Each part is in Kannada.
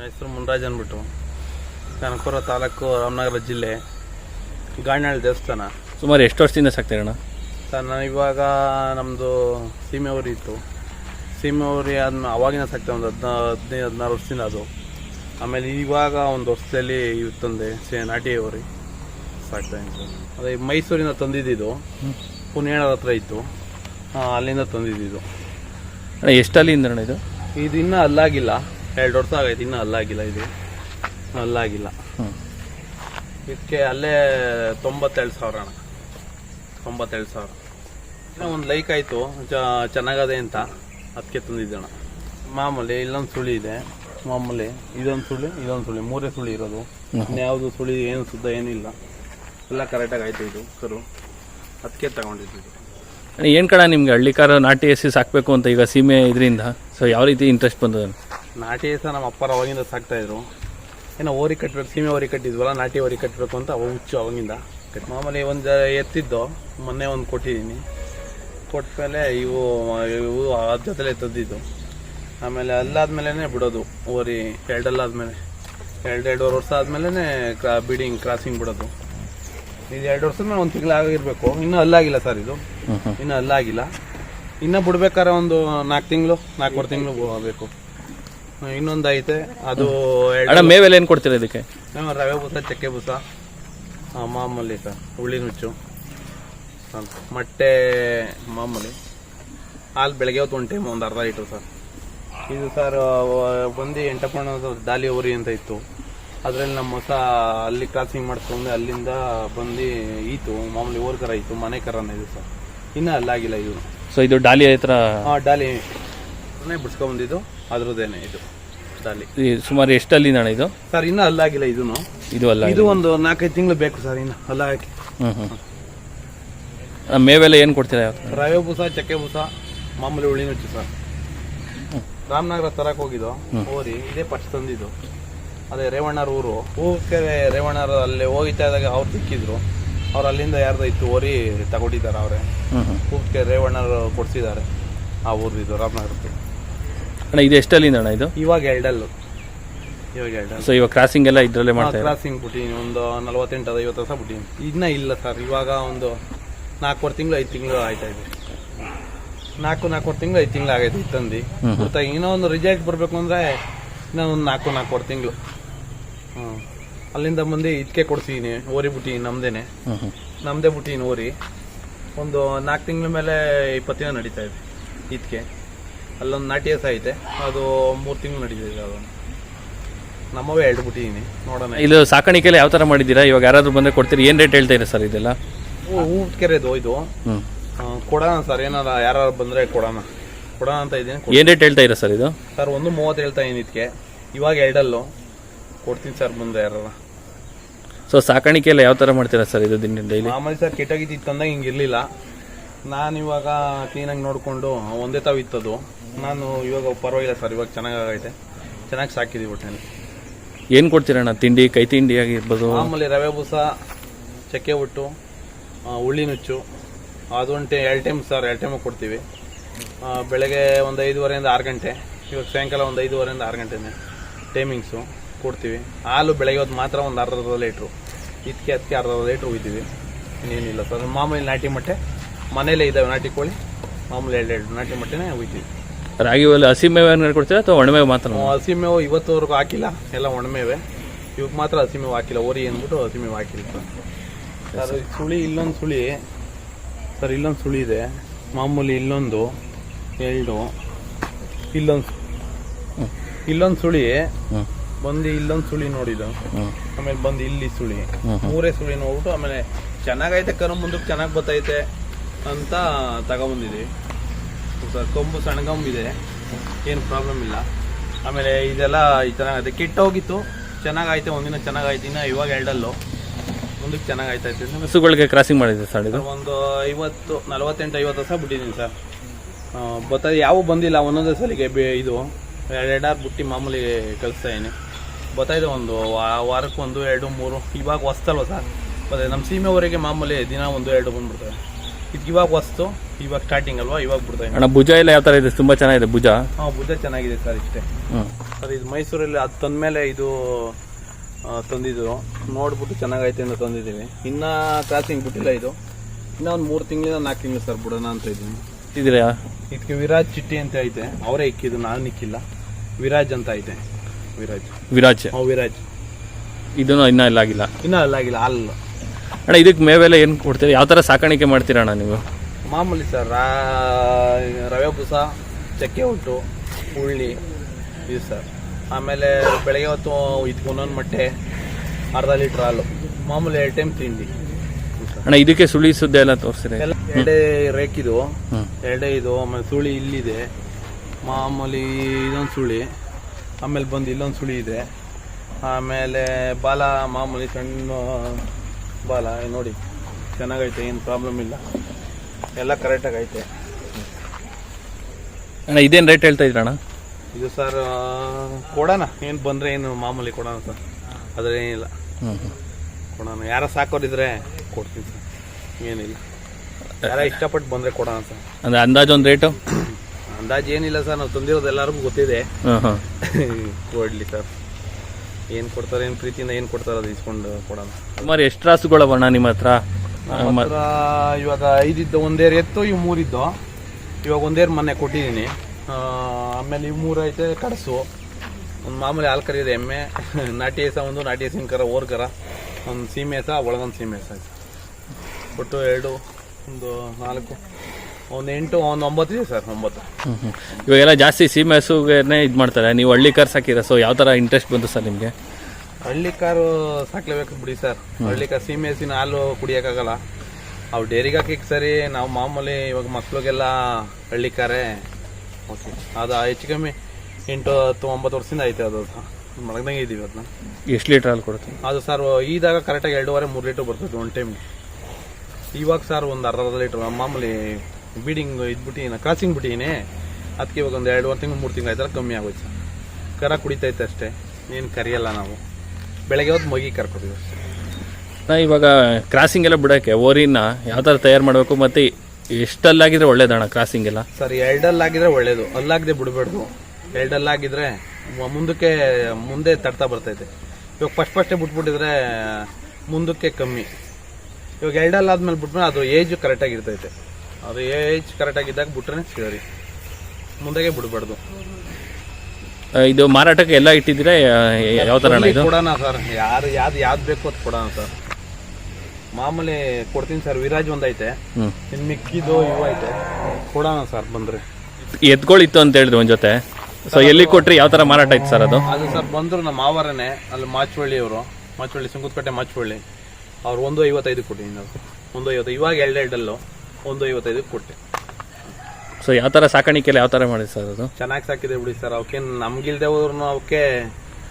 ನನ್ನ ಹೆಸರು ಮುನ್ರಾಜ್ ಅಂದ್ಬಿಟ್ಟು. ಕನಕಪುರ ತಾಲೂಕು ರಾಮನಗರ ಜಿಲ್ಲೆ ಗಾಣಿನಾಳ್ ದೇವಸ್ಥಾನ. ಸುಮಾರು ಎಷ್ಟು ವರ್ಷದಿಂದ ಸಾಕ್ತೀರಣ್ಣ ಸರ್ ನಾನು ಇವಾಗ ನಮ್ಮದು ಸೀಮೆ ಊರಿ ಇತ್ತು. ಸೀಮೆ ಊರಿ ಅದನ್ನ ಅವಾಗಿನ ಸಾಕ್ತೇವೆ ಒಂದು ಹದಿನಾ ಹದಿನೈದು ಹದಿನಾರು ವರ್ಷದಿಂದ ಅದು. ಆಮೇಲೆ ಇವಾಗ ಒಂದು ವರ್ಷದಲ್ಲಿ ತಂದೆ ಸೇ ನಾಟಿ ಊರಿ ಸಾಕ್ತಾ ಸರ್. ಅದೇ ಮೈಸೂರಿಂದ ತಂದಿದ್ದು ಪುಣ್ಯಾಳರ ಹತ್ರ ಇತ್ತು. ಅಲ್ಲಿಂದ ತಂದಿದ್ದು ಅಣ್ಣ ಎಷ್ಟು ಅಲ್ಲಿಂದ ಅಣ್ಣ ಇದು? ಇದು ಇನ್ನೂ ಅಲ್ಲಾಗಿಲ್ಲ. ಎರಡು ವರ್ಷ ಆಗೈತಿ, ಇನ್ನೂ ಅಲ್ಲಾಗಿಲ್ಲ ಇದು. ಅಲ್ಲಾಗಿಲ್ಲ. ಇದಕ್ಕೆ ಅಲ್ಲೇ ತೊಂಬತ್ತೆರಡು ಸಾವಿರ ಅಣ್ಣ. ತೊಂಬತ್ತೆರಡು ಸಾವಿರ. ಇನ್ನೂ ಒಂದು ಲೈಕ್ ಆಯಿತು ಚೆನ್ನಾಗದೆ ಅಂತ. ಅದಕ್ಕೆ ತಂದಿದ್ದಣ ಮಾಮೂಲಿ ಇಲ್ಲೊಂದು ಸುಳಿ ಇದೆ. ಮಾಮೂಲಿ ಇದೊಂದು ಸುಳಿ ಇದೊಂದು ಸುಳಿ. ಮೂರೇ ಸುಳಿ ಇರೋದು. ಇನ್ಯಾವುದು ಸುಳಿ ಏನು ಸುದ್ದ ಏನಿಲ್ಲ ಎಲ್ಲ ಕರೆಕ್ಟಾಗಿ ಆಯಿತು ಇದು, ಕರು. ಅದಕ್ಕೆ ತಗೊಂಡಿದ್ದು ಏನು ಕಣ ನಿಮ್ಗೆ ಹಳ್ಳಿಕಾರ ನಾಟಿ ಎಸಿ ಸಾಕಬೇಕು ಅಂತ ಈಗ ಸೀಮೆ ಇದರಿಂದ? ಸೊ ಯಾವ ರೀತಿ ಇಂಟ್ರೆಸ್ಟ್ ಬಂದದ ನಾಟಿ ಸಹ ನಮ್ಮ ಅಪ್ಪರ ಅವಾಗಿಂದ ಸಾಕ್ತಾ ಇದ್ರು. ಏನೋ ಓರಿ ಕಟ್ಟಬೇಕು ಸೀಮೆ ಓರಿ ಕಟ್ಟಿದ್ವಲ್ಲ ನಾಟಿ ಓರಿ ಕಟ್ಟಬೇಕು ಅಂತ ಅವಾಗ ಹುಚ್ಚು ಅವಾಗಿಂದ ಕಟ್ ಮಾಮೂಲಿ ಒಂದು ಎತ್ತಿದ್ದು ಮೊನ್ನೆ ಒಂದು ಕೊಟ್ಟಿದ್ದೀನಿ. ಕೊಟ್ಟಮೇಲೆ ಇವು ಇವು ಅದ್ರ ಜೊತೆಲೆ ತದ್ದಿದ್ದು ಆಮೇಲೆ ಅಲ್ಲಾದ್ಮೇಲೆ ಬಿಡೋದು ಓರಿ ಎರಡಲ್ಲಾದ್ಮೇಲೆ. ಎರಡು ಎರಡೂವರೆ ವರ್ಷ ಆದ್ಮೇಲೆ ಕ್ರಾ ಬಿಡಿಂಗ್ ಕ್ರಾಸಿಂಗ್ ಬಿಡೋದು. ಇದು ಎರಡು ವರ್ಷದ ಮೇಲೆ ಒಂದು ತಿಂಗಳು ಆಗಿರಬೇಕು. ಇನ್ನೂ ಅಲ್ಲಾಗಿಲ್ಲ ಸರ್ ಇದು. ಇನ್ನೂ ಅಲ್ಲಾಗಿಲ್ಲ. ಇನ್ನು ಬಿಡ್ಬೇಕಾದ್ರೆ ಒಂದು ನಾಲ್ಕು ತಿಂಗಳು ನಾಲ್ಕೂವರೆ ತಿಂಗಳು ಬೇಕು ಇನ್ನೊಂದು ಐತೆ ಅದು ಅಣ್ಣ ಮೇವೆಲ್ಲ ಏನು ಕೊಡ್ತೀರಾ ಇದಕ್ಕೆ? ರವೆ ಬೂಸ ಚಕ್ಕೆ ಬೂಸ. ಆ, ಮಾಮೂಲಿ ಸರ್. ಹುಳಿ ನುಚ್ಚು. ಮೊಟ್ಟೆ ಮಾಮೂಲಿ. ಹಾಲು ಬೆಳಗ್ಗೆ ಹೊತ್ತು ಒಂದು ಟೈಮ್ ಒಂದು ಅರ್ಧ ಲೀಟ್ರ್ ಸರ್. ಇದು ಸರ್ ಬಂದು ಎಂಟಪ್ಪಣ್ಣದ ದಾಲಿ ಊರಿ ಅಂತ ಇತ್ತು. ಅದರಲ್ಲಿ ನಮ್ಮ ಹೊಸ ಅಲ್ಲಿ ಕ್ರಾಸಿಂಗ್ ಮಾಡಿಸ್ಕೊಂಡು ಅಲ್ಲಿಂದ ಬಂದು ಈತು ಮಾಮೂಲಿ ಓರ್ಕರ ಇತ್ತು ಮನೆ ಕರನ ಇದು ಸರ್. ಇನ್ನೂ ಅಲ್ಲಾಗಿಲ್ಲ ಇದು. ಸೊ ಇದು ಡಾಲಿ ಹತ್ರ ಹಾಂ ಡಾಲಿ ಬಿಡ್ಸ್ಕೊಂಬಂದಿದ್ದು ಅದ್ರದ್ದೇನೆ ಇದು. ಈ ಸುಮಾರು ಎಷ್ಟಲ್ಲಿ ನಾನು ಇದು? ಸರ್ ಇನ್ನೂ ಅಲ್ಲಾಗಿಲ್ಲ ಇದನ್ನು ಇದು ಅಲ್ಲ ಇದು ಒಂದು ನಾಲ್ಕೈದು ತಿಂಗಳು ಬೇಕು ಸರ್ ಇನ್ನು ಅಲ್ಲ ಹಾಕಿ ಹ್ಞೂ ಹ್ಞೂ ಮೇವೆಲ್ಲ ಏನು ಕೊಡ್ತೀರಾ? ಥರ? ರವೆ ಬೂಸ ಚಕ್ಕೆ ಬೂಸ ಮಾಮೂಲಿ ಉಳಿ ನುಚ್ಚು ಸರ್. ರಾಮನಗರ ತರಕ್ ಹೋಗಿದ್ದು. ಹೋರಿ ಇದೇ ಫಸ್ಟ್ ತಂದಿದ್ದು. ಅದೇ ರೇವಣ್ಣರ ಊರು. ಹೂಕೆರೆ ರೇವಣ್ಣರ ಅಲ್ಲಿ ಹೋಗಿತ್ತ ಇದ್ದಾಗ ಅವ್ರು ಸಿಕ್ಕಿದ್ರು. ಅವ್ರು ಅಲ್ಲಿಂದ ಯಾರ್ದು ಇತ್ತು ಹೋರಿ ತಗೊಂಡಿದ್ದಾರೆ ಅವರೇ. ಹ್ಞೂ ಹ್ಞೂ ಹೂಕೆರೆ ರೇವಣ್ಣರು ಕೊಡ್ಸಿದ್ದಾರೆ ಆ ಊರಿದ್ದು ರಾಮನಗರದ್ದು. ಅಣ್ಣ ಇದು ಎಷ್ಟಲ್ಲಿಂದ ಅಣ್ಣ ಇದು? ಇವಾಗ ಎರಡಲ್ಲು. ಇವಾಗ ಎರಡಲ್ಲು. ಸೊ ಇವಾಗ ಕ್ರಾಸಿಂಗ್ ಎಲ್ಲ ಇದರಲ್ಲೇ ಮಾಡ್ತಾ ಇದ್ದಾರೆ ಕ್ರಾಸಿಂಗ್ ಬಿಟ್ಟಿನಿ ಒಂದು ನಲವತ್ತೆಂಟು ಐವತ್ತು ವರ್ಷ ಬಿಟ್ಟಿನಿ ಇನ್ನ ಇಲ್ಲ ಸರ್ ಇವಾಗ ಒಂದು ನಾಲ್ಕುವರೆ ತಿಂಗಳು ಐದು ತಿಂಗಳು ಆಯ್ತಾ ಇದೆ. ನಾಲ್ಕು ನಾಲ್ಕೂವರೆ ತಿಂಗಳು ಐದು ತಿಂಗಳು ಆಗೈತೆ ಇತ್ತಂದು ಮತ್ತೆ ಹ್ಮ್. ಗೊತ್ತಾ ಇನ್ನೂ ಒಂದು ರಿಸಲ್ಟ್ ಬರಬೇಕು ಅಂದರೆ ಇನ್ನೂ ಒಂದು ನಾಲ್ಕು ನಾಲ್ಕುವರೆ ತಿಂಗಳು. ಹ್ಞೂ ಅಲ್ಲಿಂದ ಮುಂದೆ ಇದಕ್ಕೆ ಕೊಡ್ಸಿದ್ದೀನಿ ಓರಿ ಬಿಟ್ಟಿನಿ ನಮ್ದೇನೆ. ನಮ್ದೇ ಬಿಟ್ಟಿನಿ ನಮ್ಮದೇ ಬುಟ್ಟಿನ ಓರಿ. ಒಂದು ನಾಲ್ಕು ತಿಂಗಳ ಮೇಲೆ ಇಪ್ಪತ್ತಿನ ನಡೀತಾ ಇದೆ ಇದಕ್ಕೆ ಅಲ್ಲೊಂದು ನಾಟಿ ಎಸ್ ಐತೆ. ಅದು ಮೂರು ತಿಂಗಳು ನಡೀತಿದೆ ಅದು ನಮ್ಮವೇ ಹೇಳ್ಬಿಟ್ಟಿದ್ದೀನಿ ಬಿಟ್ಟಿದ್ದೀನಿ ನೋಡೋಣ. ಇದು ಸಾಕಾಣಿಕೆಲ್ಲ ಯಾವ ಥರ ಮಾಡಿದ್ದೀರಾ? ಇವಾಗ ಯಾರಾದರೂ ಬಂದರೆ ಕೊಡ್ತೀರಿ? ಏನು ರೇಟ್ ಹೇಳ್ತಾ ಇದೆ ಸರ್ ಇದೆಲ್ಲ? ಕೆರೆದು ಇದು ಆ, ಕೊಡೋಣ ಸರ್ ಏನಾರ ಯಾರು ಬಂದ್ರೆ ಕೊಡೋಣ. ಕೊಡೋಣ ಅಂತ ಇದ್ದೀನಿ. ಏನು ರೇಟ್ ಹೇಳ್ತಾ ಇರ ಸರ್ ಇದು? ಸರ್ ಒಂದು ಮೂವತ್ತು ಹೇಳ್ತಾ ಇದೀನಿ ಇದಕ್ಕೆ. ಇವಾಗ ಎರಡಲ್ಲು. ಕೊಡ್ತೀನಿ ಸರ್ ಮುಂದೆ ಯಾರ ಸೊ ಸಾಕಾಣಿಕೆ ಎಲ್ಲ ಯಾವ ಥರ ಮಾಡ್ತೀರಾ ಸರ್ ಇದು ದಿನ ಡೈಲಿ? ಮಾಮೂಲಿ ಸರ್ ಕೆಟ್ಟೋಗಿದ್ದು ತಂದಾಗ ಹಿಂಗೆ ಇರಲಿಲ್ಲ. ನಾನು ಇವಾಗ ಕ್ಲೀನಾಗಿ ನೋಡಿಕೊಂಡು ಒಂದೇ ತಾವು ಇತ್ತದು. ನಾನು ಇವಾಗ ಪರವಾಗಿಲ್ಲ ಸರ್ ಇವಾಗ ಚೆನ್ನಾಗೈತೆ ಚೆನ್ನಾಗಿ ಸಾಕಿದ್ದೀವಿ ಒಟ್ಟಿನಲ್ಲಿ ಏನು ಕೊಡ್ತೀರಣ್ಣ? ತಿಂಡಿ ಕೈ ತಿಂಡಿ ಆಗಿರ್ಬೋದು? ಮಾಮೂಲಿ ರವೆ ಬೂಸ ಚಕ್ಕೆ ಹುಟ್ಟು ಆ, ಉಳ್ಳಿ ನುಚ್ಚು ಅದೊಂದು ಟೈ ಎರಡು ಟೈಮ್ ಸರ್ ಎರಡು ಟೈಮ್ ಕೊಡ್ತೀವಿ. ಆ, ಬೆಳಗ್ಗೆ ಒಂದು ಐದುವರೆಯಿಂದ ಆರು ಗಂಟೆ ಇವಾಗ ಸಾಯಂಕಾಲ ಒಂದು ಐದುವರೆಯಿಂದ ಆರು ಗಂಟೆನೇ ಟೈಮಿಂಗ್ಸು ಕೊಡ್ತೀವಿ. ಹಾಲು ಬೆಳಗ್ಗೆ ಹೊತ್ತು ಮಾತ್ರ ಒಂದು ಅರ್ಧ ಅರ್ಧ ಲೀಟ್ರು. ಇದಕ್ಕೆ ಅದಕ್ಕೆ ಅರ್ಧ ಅರ್ಧ ಲೀಟ್ರ್ ಇನ್ನೇನಿಲ್ಲ ಸರ್. ಮಾಮೂಲಿ ನಾಟಿ ಮೊಟ್ಟೆ ಮನೇಲೇ ಇದ್ದಾವೆ ನಾಟಿ ಕೋಳಿ. ಮಾಮೂಲಿ ಎರಡು ಎರಡು ನಾಟಿ ಮೊಟ್ಟೆನೇ ಹೋಗ್ತೀವಿ ರಾಗಿ ಒಲೆ ಹಸಿ ಮೇವು ಕೊಡ್ತೀರಾ ಅಥವಾ ಒಣಮೇವು ಮಾತ್ರ? ಹಸಿಮೇವು ಇವತ್ತುವರೆಗೂ ಹಾಕಿಲ್ಲ. ಎಲ್ಲ ಒಣಮೇವೆ ಇವಾಗ ಮಾತ್ರ ಹಸಿಮೇವು ಹಾಕಿಲ್ಲ. ಓರಿ ಅಂದ್ಬಿಟ್ಟು ಹಸಿಮೇವು ಹಾಕಿಲ್ಲ ಸರ್. ಸುಳಿ ಇಲ್ಲೊಂದು ಸುಳಿ. ಸರ್ ಇಲ್ಲೊಂದು ಸುಳಿ ಇದೆ. ಮಾಮೂಲಿ ಇಲ್ಲೊಂದು ಎರಡು ಇಲ್ಲೊಂದು ಇಲ್ಲೊಂದು ಸುಳಿ. ಬಂದು ಇಲ್ಲೊಂದು ಸುಳಿ ನೋಡಿದ್ದು ಆಮೇಲೆ ಬಂದು ಇಲ್ಲಿ ಸುಳಿ. ಮೂರೇ ಸುಳಿ ನೋಡ್ಬಿಟ್ಟು ಆಮೇಲೆ ಚೆನ್ನಾಗೈತೆ ಕರು ಮುಂದಕ್ಕೆ ಚೆನ್ನಾಗಿ ಬರ್ತೈತೆ ಅಂತ ತಗೊಂಬಂದಿದ್ದೀವಿ ಸರ್ ಕೊಂಬು ಇದೆ. ಏನು ಪ್ರಾಬ್ಲಮ್ ಇಲ್ಲ. ಆಮೇಲೆ ಇದೆಲ್ಲ ಈ ಚೆನ್ನಾಗೈತೆ ಕೆಟ್ಟೋಗಿತ್ತು. ಚೆನ್ನಾಗಾಯ್ತು ಒಂದಿನ ಚೆನ್ನಾಗಾಯ್ತು ಇನ್ನು ಇವಾಗ ಎರಡಲ್ಲು. ಮುಂದಕ್ಕೆ ಚೆನ್ನಾಗೈತೈತೆ ಹಸುಗಳಿಗೆ ಕ್ರಾಸಿಂಗ್ ಮಾಡಿದೆ ಸರ್ ಇದು? ಒಂದು ಐವತ್ತು ನಲವತ್ತೆಂಟು ಐವತ್ತು ವರ್ಷ ಬಿಟ್ಟಿದ್ದೀನಿ ಸರ್. ಬರ್ತದೆ ಯಾವ ಬಂದಿಲ್ಲ ಒಂದೊಂದೇ ಸಲಿಗೆ ಬೇ ಇದು. ಎರಡಾರು ಬುಟ್ಟಿ ಮಾಮೂಲಿ ಕಲಿಸ್ತಾ ಇದ್ದೀನಿ. ಬರ್ತಾಯಿದೆ ಒಂದು ವಾರಕ್ಕೆ ಒಂದು ಎರಡು ಮೂರು ಇವಾಗ ಹೊಸ್ತಲ್ವ ಸರ್? ಮತ್ತೆ ನಮ್ಮ ಸೀಮೆವರೆಗೆ ಮಾಮೂಲಿ ದಿನ ಒಂದು ಎರಡು ಬಂದ್ಬಿಡ್ತವೆ ಇದು ಇವಾಗ ವಸ್ತು ಇವಾಗ ಸ್ಟಾರ್ಟಿಂಗ್ ಅಲ್ವಾ? ಇವಾಗ ಬಿಡ್ತಾ ಅಣ್ಣ ಭುಜ ಎಲ್ಲ ಯಾವ ಥರ ಇದೆ? ತುಂಬ ಚೆನ್ನಾಗಿದೆ ಭುಜ. ಹಾಂ ಭುಜ ಚೆನ್ನಾಗಿದೆ ಸರ್ ಇಷ್ಟೇ. ಹ್ಞೂ ಸರ್ ಇದು ಮೈಸೂರಲ್ಲಿ ಅದು ತಂದಮೇಲೆ ಇದು ತಂದಿದ್ರು. ನೋಡ್ಬಿಟ್ಟು ಚೆನ್ನಾಗೈತೆ ಅಂತ ತಂದಿದ್ದೀವಿ. ಇನ್ನ ಕ್ರಾಸಿಂಗ್ ಬಿಟ್ಟಿಲ್ಲ ಇದು. ಇನ್ನ ಒಂದು ಮೂರು ತಿಂಗಳಿಂದ ನಾಲ್ಕು ತಿಂಗಳು ಸರ್ ಬಿಡೋಣ ಅಂತ ಇದ್ದೀನಿ. ಇದ್ದೀರಾ? ಇದಕ್ಕೆ ವಿರಾಜ್ ಚಿಟ್ಟಿ ಅಂತ ಐತೆ. ಅವರೇ ಇಕ್ಕಿದ್ದು ನಾನು ಇಕ್ಕಿಲ್ಲ. ವಿರಾಜ್ ಅಂತ ಐತೆ. ವಿರಾಜ್. ವಿರಾಜ್. ಹ್ಞೂ ವಿರಾಜ್. ಇದನ್ನು ಇನ್ನೂ ಇಲ್ಲ ಆಗಿಲ್ಲ. ಇನ್ನೂ ಅಲ್ಲಾಗಿಲ್ಲ ಅಲ್ಲ. ಅಣ್ಣ ಇದಕ್ಕೆ ಮೇವೆಲ್ಲ ಏನು ಕೊಡ್ತೀರಿ? ಯಾವ ಥರ ಸಾಕಾಣಿಕೆ ಮಾಡ್ತೀರಾ ಅಣ್ಣ ನೀವು? ಮಾಮೂಲಿ ಸರ್ ರಾ ರವೆ ಬೂಸ ಚಕ್ಕೆ ಉಂಟು ಉಳ್ಳಿ ಇದು ಸರ್. ಆಮೇಲೆ ಬೆಳಗ್ಗೆ ಹೊತ್ತು ಇದಕ್ಕೆ ಒಂದೊಂದು ಮೊಟ್ಟೆ ಅರ್ಧ ಲೀಟ್ರ್ ಹಾಲು. ಮಾಮೂಲಿ ಎರಡು ಟೈಮ್ ತಿಂಡಿ. ಅಣ್ಣ ಇದಕ್ಕೆ ಸುಳಿ ಸುದ್ದಿ ಎಲ್ಲ ತೋರಿಸಿದೆ ಎಲ್ಲ ಎರಡೇ ರೇಕಿದು. ಎರಡೇ ಇದು ಆಮೇಲೆ ಸುಳಿ ಇಲ್ಲಿದೆ. ಮಾಮೂಲಿ ಇದೊಂದು ಸುಳಿ. ಆಮೇಲೆ ಬಂದು ಇಲ್ಲೊಂದು ಸುಳಿ ಇದೆ. ಆಮೇಲೆ ಬಾಲ ಮಾಮೂಲಿ ಸಣ್ಣ ಬಾಲ ನೋಡಿ. ಚೆನ್ನಾಗೈತೆ ಏನು ಪ್ರಾಬ್ಲಮ್ ಇಲ್ಲ. ಎಲ್ಲ ಕರೆಕ್ಟಾಗಿ ಐತೆ ಅಣ್ಣ ಇದೇನು ರೇಟ್ ಹೇಳ್ತಾ ಇದ್ರಣ್ಣ ಇದು ಸರ್ ಕೊಡೋಣ. ಏನು ಬಂದರೆ ಏನು ಮಾಮೂಲಿ ಕೊಡೋಣ ಸರ್ ಹ್ಞೂ ಕೊಡೋಣ. ಯಾರ ಸಾಕೋರಿದ್ರೆ ಕೊಡ್ತೀನಿ ಸರ್ ಏನಿಲ್ಲ ಯಾರ ಇಷ್ಟಪಟ್ಟು ಬಂದರೆ ಕೊಡೋಣ ಸರ್ ಅಂದರೆ ಅಂದಾಜು ಒಂದು ರೇಟು ಅಂದಾಜು ಏನಿಲ್ಲ ಸರ್ ನಾವು ತಂದಿರೋದು ಎಲ್ಲರಿಗೂ ಗೊತ್ತಿದೆ. ಹಾಂ ಹಾಂ ಕೊಡ್ಲಿ ಸರ್ ಏನು ಕೊಡ್ತಾರೆ ಏನು ಪ್ರೀತಿಯಿಂದ ಏನು ಕೊಡ್ತಾರೆ ಅದು ಇಸ್ಕೊಂಡು ಕೊಡೋಣ. ಸುಮಾರು ಎಷ್ಟು ರಾಸುಗಳವಣ್ಣ ನಿಮ್ಮ ಹತ್ರ? ನಮ್ಮ ಹತ್ರ ಇವಾಗ ಐದಿದ್ದು ಒಂದೇರ್ ಎತ್ತು ಇವು ಮೂರಿದ್ದು. ಇವಾಗ ಒಂದೇರ್ ಮೊನ್ನೆ ಕೊಟ್ಟಿದ್ದೀನಿ ಆ, ಆಮೇಲೆ ಇವು ಮೂರು ಐತೆ ಕಡಸು. ಒಂದು ಮಾಮೂಲಿ ಹಾಲು ಕರಿಯೋದು ಎಮ್ಮೆ. ನಾಟಿ ಹೆಸ ಒಂದು ನಾಟಿ ಹೆಸಿನ ಕರ ಓರ್ ಕರ ಒಂದು ಸೀಮೆ ಹೆಸ ಒಳಗೊಂದು ಸೀಮೆ ಹೆಸ ಆಯ್ತು ಒಟ್ಟು ಎರಡು ಒಂದು ನಾಲ್ಕು. ಒಂದು ಎಂಟು ಒಂದು ಒಂಬತ್ತು ಇದೆ ಸರ್ ಒಂಬತ್ತು. ಇವಾಗೆಲ್ಲ ಜಾಸ್ತಿ ಸೀಮೆ ಹಸುಗೇನೆ ಇದು ಮಾಡ್ತಾರೆ. ನೀವು ಹಳ್ಳಿ ಕಾರ್ ಸಾಕಿರ? ಸೊ ಯಾವ ಥರ ಇಂಟ್ರೆಸ್ಟ್ ಬಂತು ಸರ್ ನಿಮಗೆ? ಹಳ್ಳಿ ಕಾರು ಸಾಕ್ಲೇಬೇಕು ಬಿಡಿ ಸರ್. ಹಳ್ಳಿ ಕಾರ್ ಸೀಮೆ ಹಸಿನ ಹಾಲು ಕುಡಿಯೋಕ್ಕಾಗಲ್ಲ. ಅವು ಡೈರಿಗೆ ಹಾಕಿಕ್ ಸರಿ ನಾವು ಮಾಮೂಲಿ ಇವಾಗ ಮಕ್ಳಿಗೆಲ್ಲ ಹಳ್ಳಿ ಕಾರೇ. ಓಕೆ ಅದು ಹೆಚ್ಚು ಕಮ್ಮಿ ಎಂಟು ಹತ್ತು ಒಂಬತ್ತು ವರ್ಷದಿಂದ ಐತೆ ಅದು. ಮಲಗ್ದಂಗೆ ಇದ್ದೀವಿ ಅದನ್ನ. ಎಷ್ಟು ಲೀಟ್ರ್ ಹಾಲು ಕೊಡ್ತೀವಿ ಅದು ಸರ್ ಈದಾಗ ಕರೆಕ್ಟಾಗಿ ಎರಡೂವರೆ ಮೂರು ಲೀಟ್ರ್ ಬರ್ತದೆ ಒನ್ ಟೈಮ್ ಇವಾಗ ಸರ್ ಒಂದು ಅರ್ಧ ಅರ್ಧ ಲೀಟ್ರ್ ಮಾಮೂಲಿ ಬೀಡಿಂಗ್ ಇದ್ಬಿಟ್ಟು ಕ್ರಾಸಿಂಗ್ ಬಿಟ್ಟಿನಿ ಅದಕ್ಕೆ ಇವಾಗ ಒಂದು ಎರಡುವರೆ ತಿಂಗಳು ಮೂರು ತಿಂಗಳು ಆಯ್ತಲ್ಲ ಕಮ್ಮಿ ಆಗೋಯ್ತು. ಸರ್ ಕರ ಕುಡಿತೈತೆ ಅಷ್ಟೇ ಏನು ಕರಿಯಲ್ಲ ನಾವು. ಬೆಳಗ್ಗೆ ಹೊತ್ತು ಮಗಿ ಕರ್ಕೊತೀವಿ ನಾ ಇವಾಗ ಕ್ರಾಸಿಂಗ್ ಎಲ್ಲ ಬಿಡೋಕ್ಕೆ ಓರಿನ ಯಾವ ಥರ ತಯಾರು ಮಾಡಬೇಕು ಮತ್ತು ಎಷ್ಟಲ್ಲಾಗಿದ್ರೆ ಒಳ್ಳೇದಣ್ಣ ಕ್ರಾಸಿಂಗ್ ಎಲ್ಲ? ಸರ್ ಎರಡಲ್ಲಾಗಿದ್ರೆ ಒಳ್ಳೇದು ಅಲ್ಲಾಗದೆ ಬಿಡಬಾರ್ದು ಎರಡಲ್ಲಾಗಿದ್ರೆ ಮುಂದಕ್ಕೆ ಮುಂದೆ ತಡ್ತಾ ಬರ್ತೈತೆ ಇವಾಗ ಫಸ್ಟ್ ಫಸ್ಟೇ ಬಿಟ್ಬಿಟ್ಟಿದ್ರೆ ಮುಂದಕ್ಕೆ ಕಮ್ಮಿ. ಇವಾಗ ಎರಡಲ್ಲಾದ್ಮೇಲೆ ಬಿಟ್ಮೇಲೆ ಅದು ಏಜು ಕರೆಕ್ಟಾಗಿ ಇರ್ತೈತೆ. ಅದು ಏಜ್ ಕರೆಕ್ಟಾಗಿದ್ದಾಗ ಬಿಟ್ರೆ ಸರಿ ಮುಂದೆಗೆ ಬಿಡಬಾರ್ದು. ಇದು ಮಾರಾಟಕ್ಕೆ ಎಲ್ಲ ಇಟ್ಟಿದ್ರೆ ಯಾವ ಥರ ಅಣ್ಣ ಇದು? ಕೊಡೋಣ ಸರ್. ಯಾರು ಯಾವ್ದು ಯಾವ್ದು ಬೇಕು ಅದು ಕೊಡೋಣ ಸರ್. ಮಾಮೂಲಿ ಕೊಡ್ತೀನಿ ಸರ್. ವಿರಾಜ್ ಒಂದೈತೆ. ಇನ್ನು ಮಿಕ್ಕಿದ್ದು ಇವು ಐತೆ. ಕೊಡೋಣ ಸರ್ ಬಂದರೆ. ಎತ್ಕೊಳಿತ್ತು ಅಂತ ಹೇಳಿದ್ರು ಒಂದ್ ಜೊತೆ. ಸೊ ಎಲ್ಲಿ ಕೊಟ್ರಿ? ಯಾವ ತರ ಮಾರಾಟ ಆಯ್ತು ಸರ್ ಅದು? ಅದು ಸರ್ ಬಂದ್ರು ನಮ್ಮ ಮಾವರನೇ ಅಲ್ಲಿ ಮಾಚುವಳ್ಳಿ ಅವರು. ಮಾಚುವಳ್ಳಿ ಸಿಂಗುತ್ಕಟ್ಟೆ ಮಾಚುವಳ್ಳಿ. ಅವ್ರು ಒಂದು ಐವತ್ತೈದು ಕೊಟ್ಟಿದ್ದೀನಿ ನಾವು. ಒಂದು ಐವತ್ತು ಇವಾಗ ಎರಡೆರಡಲ್ಲು. ಒಂದು ಐವತ್ತೈದು ಕೊಟ್ಟೆ. ಸೊ ಯಾವ ಥರ ಸಾಕಾಣಿಕೆಲ್ಲ ಯಾವ ಥರ ಮಾಡಿ ಸರ್ ಅದು? ಚೆನ್ನಾಗಿ ಸಾಕಿದೆ ಬಿಡಿ ಸರ್ ಅವಕ್ಕೆ ನಮ್ಗಿಲ್ದೆ ಹೋದ್ರು ಅವಕ್ಕೆ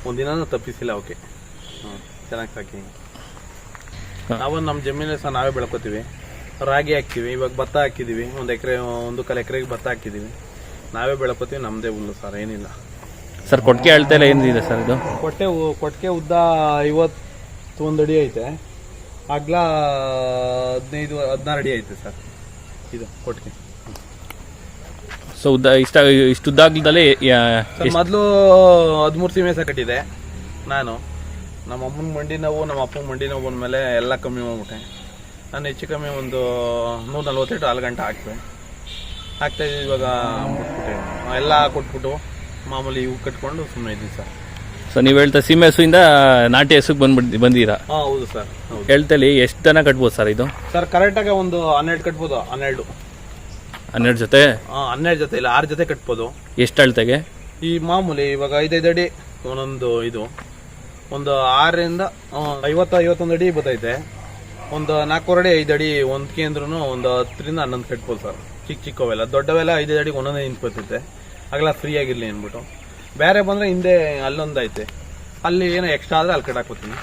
ಒಂದಿನ ತಪ್ಪಿಸಿಲ್ಲ ಅವಕ್ಕೆ. ಹ್ಞೂ ಚೆನ್ನಾಗಿ ಸಾಕಿ. ನಾವು ನಮ್ಮ ಜಮೀನಲ್ಲಿ ಸಹ ನಾವೇ ಬೆಳ್ಕೊತೀವಿ. ರಾಗಿ ಹಾಕ್ತೀವಿ ಇವಾಗ ಭತ್ತ ಹಾಕಿದ್ದೀವಿ ಒಂದು ಎಕರೆ ಒಂದು ಕಾಲು ಎಕರೆಗೆ ಭತ್ತ ಹಾಕಿದ್ದೀವಿ ನಾವೇ ಬೆಳ್ಕೊತೀವಿ ನಮ್ಮದೇ ಹುಲ್ಲು ಸರ್ ಏನಿಲ್ಲ. ಸರ್ ಕೊಟ್ಟಿಗೆ ಅಳ್ತೆಲ್ಲ ಏನಿದೆ ಸರ್ ಇದು? ಕೊಟ್ಟೆ ಕೊಟ್ಟಿಗೆ ಉದ್ದ ಐವತ್ತೊಂದು ಅಡಿ ಐತೆ. ಅಗ್ಲ ಹದಿನೈದು ಹದಿನಾರು ಅಡಿ ಐತೆ ಸರ್. ಇದು ಕೊಟ್ಟಿಗೆ. ಸೊ ಉದ್ದ ಇಷ್ಟ ಇಷ್ಟು ಉದ್ದಾಗ್ಲದಲ್ಲಿ ಮೊದಲು ಹದಿಮೂರು ಸೀಮೆ ಸಹ ಕಟ್ಟಿದೆ ನಾನು. ನಮ್ಮ ಅಮ್ಮನ ಮಂಡಿ ನೋವು ನಮ್ಮ ಅಪ್ಪನ ಮಂಡಿ ನೋವು ಬಂದಮೇಲೆ ಎಲ್ಲ ಕಮ್ಮಿ ಮಾಡ್ಬಿಟ್ಟೆ. ನಾನು ಹೆಚ್ಚು ಕಮ್ಮಿ ಒಂದು ನೂರ ನಲ್ವತ್ತೆಂಟು ಹಾಲು ಗಂಟೆ ಹಾಕ್ತೆ ಹಾಕ್ತಾ ಇದ್ದೀವಿ ಇವಾಗ ಎಲ್ಲ ಕೊಟ್ಬಿಟ್ಟು ಮಾಮೂಲಿ ಇವು ಕಟ್ಕೊಂಡು ಸುಮ್ಮನೆ ಇದ್ದೀನಿ ಸರ್. ಸೊ ನೀವು ಹೇಳ್ತಾ ಸೀಮೆ ಹಸುವಿಂದ ನಾಟಿ ಹಸುಗೆ ಬಂದ್ಬಿಟ್ಟು ಬಂದಿರಾ ಹಾಂ ಹೌದು ಸರ್ ಹೌದು. ಹೇಳ್ತಲ್ಲಿ ಎಷ್ಟು ದನ ಕಟ್ಬೋದು ಸರ್ ಇದು? ಸರ್ ಕರೆಕ್ಟಾಗಿ ಒಂದು ಹನ್ನೆರಡು ಕಟ್ಬೋದು ಹನ್ನೆರಡು. ಹನ್ನೆರಡು ಜೊತೆ? ಹಾಂ ಹನ್ನೆರಡು ಜೊತೆ ಇಲ್ಲ ಆರು ಜೊತೆ ಕಟ್ಬೋದು. ಎಷ್ಟು ಅಳ್ತೆಗೆ? ಈ ಮಾಮೂಲಿ ಇವಾಗ ಐದೈದು ಅಡಿ ಒಂದೊಂದು ಇದು. ಒಂದು ಆರರಿಂದ ಆ, ಐವತ್ತು ಐವತ್ತೊಂದು ಅಡಿ ಬರ್ತೈತೆ ಒಂದು ನಾಲ್ಕೂವರೆ ಅಡಿ ಐದು ಅಡಿ ಒಂದು ಅಂದ್ರೂ ಒಂದು ಹತ್ತರಿಂದ ಹನ್ನೊಂದು ಕಟ್ಬೋದು ಸರ್. ಚಿಕ್ಕ ಚಿಕ್ಕವೆಲ್ಲ ದೊಡ್ಡವೆಲ್ಲ ಐದೈದು ಅಡಿಗೆ ಒಂದೊಂದೇ ನಿಂತ್ಕೊತೈತೆ ಬರ್ತೈತೆ ಆಗಲ್ಲ ಫ್ರೀ ಆಗಿರಲಿ ಅಂದ್ಬಿಟ್ಟು. ಬೇರೆ ಬಂದ್ರೆ ಹಿಂದೆ ಅಲ್ಲೊಂದೈತೆ ಅಲ್ಲಿ ಏನೋ ಎಕ್ಸ್ಟ್ರಾ ಆದ್ರೆ ಅಲ್ಲಿ ಹಾಕೋತೀನಿ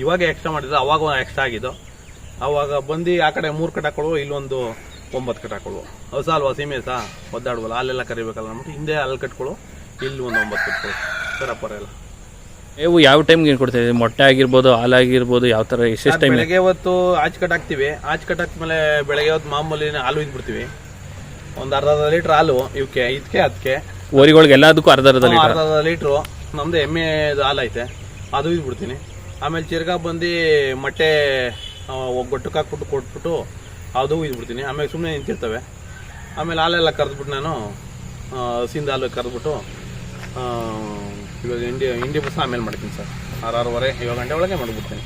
ಇವಾಗ ಎಕ್ಸ್ಟ್ರಾ ಮಾಡಿದ್ರೆ ಅವಾಗ ಎಕ್ಸ್ಟ್ರಾ ಆಗಿದ್ದು. ಅವಾಗ ಬಂದು ಆ ಕಡೆ ಮೂರು ಕಟ್ ಹಾಕೊಳ್ಳುವ ಇಲ್ಲೊಂದು ಒಂಬತ್ತು ಕಟ್ ಹಾಕೊಳ್ಳುವ ಹೊಸ ಅಲ್ವಾ ಸೀಮೆ ಸಹ ಒದ್ದಾಡುವಲ್ಲ ಅಲ್ಲೆಲ್ಲ ಕರಿಬೇಕಲ್ಲ ಅಂದ್ಬಿಟ್ಟು ಹಿಂದೆ ಅಲ್ಲಿ ಕಟ್ಕೊಳ್ಳು ಇಲ್ಲಿ ಒಂದು ಒಂಬತ್ತು ಕಟ್ಕೊಳ್ಳು ಸರಪ್ಪರ ಎಲ್ಲ. ನೀವು ಯಾವ ಟೈಮ್ಗೆ ಏನು ಕೊಡ್ತೀವಿ ಮೊಟ್ಟೆ ಆಗಿರ್ಬೋದು ಹಾಲಾಗಿರ್ಬೋದು ಯಾವ ಥರ ಎಷ್ಟೆಷ್ಟು ಟೈಮ್ ಬೆಳಗ್ಗೆ ಹೊತ್ತು ಆಚೆ ಕಟ್ ಹಾಕ್ತಿವಿ. ಆಚ್ ಕಟ್ ಹಾಕ್ಮೇಲೆ ಬೆಳಗ್ಗೆ ಹೊತ್ತು ಮಾಮೂಲಿ ಹಾಲು ಇದ್ಬಿಡ್ತೀವಿ ಒಂದು ಅರ್ಧ ಅರ್ಧ ಲೀಟ್ರ್ ಹಾಲು ಇವಕ್ಕೆ ಇದಕ್ಕೆ ಅದಕ್ಕೆ ಓರಿಗಳಿಗೆ ಎಲ್ಲದಕ್ಕೂ ಅರ್ಧ ಅರ್ಧ ಲೀಟರ್. ಅರ್ಧ ಅರ್ಧ ಲೀಟ್ರು. ನಮ್ದು ಎಮ್ಮೆ ಹಾಲು ಐತೆ. ಅದು ಇದ್ಬಿಡ್ತೀನಿ ಆಮೇಲೆ ತಿರ್ಗಾ ಬಂದು ಮೊಟ್ಟೆ ಗೊಟ್ಟಕ್ಕೆ ಹಾಕ್ಬಿಟ್ಟು ಕೊಟ್ಬಿಟ್ಟು ಅದು ಇದ್ಬಿಡ್ತೀನಿ ಆಮೇಲೆ ಸುಮ್ಮನೆ ನಿಂತಿರ್ತವೆ. ಆಮೇಲೆ ಹಾಲೆಲ್ಲ ಕರೆದ್ಬಿಟ್ಟು ನಾನು ಹಸಿಂದ ಹಾಲು ಕರೆದ್ಬಿಟ್ಟು ಇವಾಗ ಇಂಡಿ ಇಂಡಿ ಬಸ್ ಆಮೇಲೆ ಮಾಡ್ತೀನಿ ಸರ್. ಆರು ಆರೂವರೆ ಏಳು ಗಂಟೆ ಒಳಗೆ ಮಾಡಿಬಿಡ್ತೀನಿ.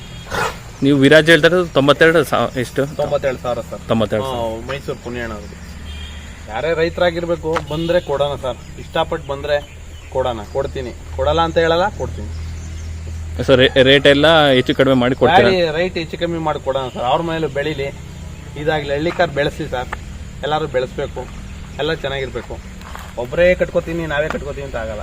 ನೀವು ವಿರಾಜ್ ಹೇಳ್ತಾರೆ ತೊಂಬತ್ತೆರಡು ಸಾ ಎಷ್ಟು? ತೊಂಬತ್ತೆರಡು ಸಾವಿರ ಸರ್. ತೊಂಬತ್ತೆರಡು ಮೈಸೂರು ಪುಣ್ಯಣ್ಣ ಅವ್ರಿಗೆ ಯಾರೇ ರೈತರಾಗಿರ್ಬೇಕು ಬಂದರೆ ಕೊಡೋಣ ಸರ್. ಇಷ್ಟಪಟ್ಟು ಬಂದರೆ ಕೊಡೋಣ. ಕೊಡ್ತೀನಿ. ಕೊಡಲ್ಲ ಅಂತ ಹೇಳಲ್ಲ ಕೊಡ್ತೀನಿ. ಸರ್ ರೇಟ್ ಎಲ್ಲ ಹೆಚ್ಚು ಕಡಿಮೆ ಮಾಡಿ ಕೊಡ್ತೀರಾ? ಗಾಡಿ ರೈಟ್ ಹೆಚ್ಚು ಕಮ್ಮಿ ಮಾಡಿ ಕೊಡೋಣ ಸರ್. ಅವ್ರ ಮನೇಲೂ ಬೆಳೀಲಿ. ಇದಾಗಲಿ ಹಳ್ಳಿಕಾರ್ ಬೆಳೆಸಿ ಸರ್. ಎಲ್ಲರೂ ಬೆಳೆಸ್ಬೇಕು. ಎಲ್ಲ ಚೆನ್ನಾಗಿರ್ಬೇಕು. ಒಬ್ಬರೇ ಕಟ್ಕೋತೀನಿ ನಾವೇ ಕಟ್ಕೋತೀನಿ ಅಂತ ಆಗಲ್ಲ.